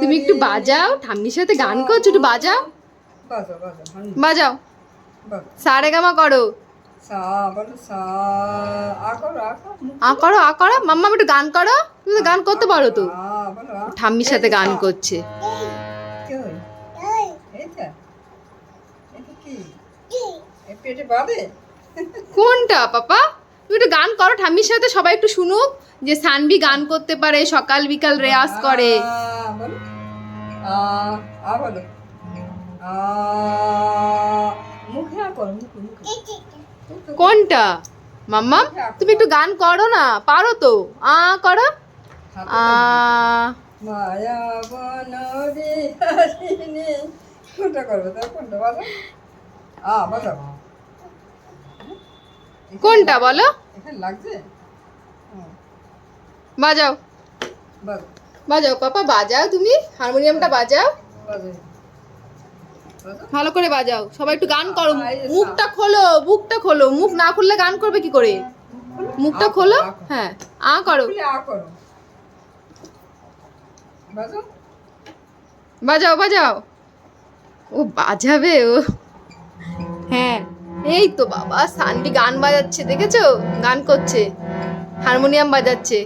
তুমি একটু বাজাও ঠাম্মির সাথে গান করছ একটু বাজাও। বাজাও সারে গামা করো। আঁকড়ো আঁকড়ো মাম্মা একটু গান করো। তুমি গান করতে পারো তো। ঠাম্মির সাথে গান করছে। কোনটা পাপা? তুমি একটু গান করো, ঠাম্মির সাথে সবাই একটু শুনুক যে সানভি গান করতে পারে, সকাল বিকাল রেয়াজ করে। কোনটা? মাম্মা, তুমি একটু গান করো না, পারো তো। আ, করো। আ। কোনটা করবে তার কোনটা? বলো। আ, বলো। কোনটা বলো? বাজাও। বাজাও পাপা বাজাও তুমি। হারমোনিয়ামটা বাজাও। ভালো করে বাজাও। সবাই একটু গান করো। মুখটা খোলো মুখটা খোলো। মুখ না খুললে গান করবে কি করে? মুখটা খোলো? হ্যাঁ আ করো। বাজাও? বাজাও ও বাজাবে ও। হ্যাঁ এই তো বাবা সানভি গান বাজাচ্ছে দেখেছ? গান করছে হারমোনিয়াম বাজাচ্ছে।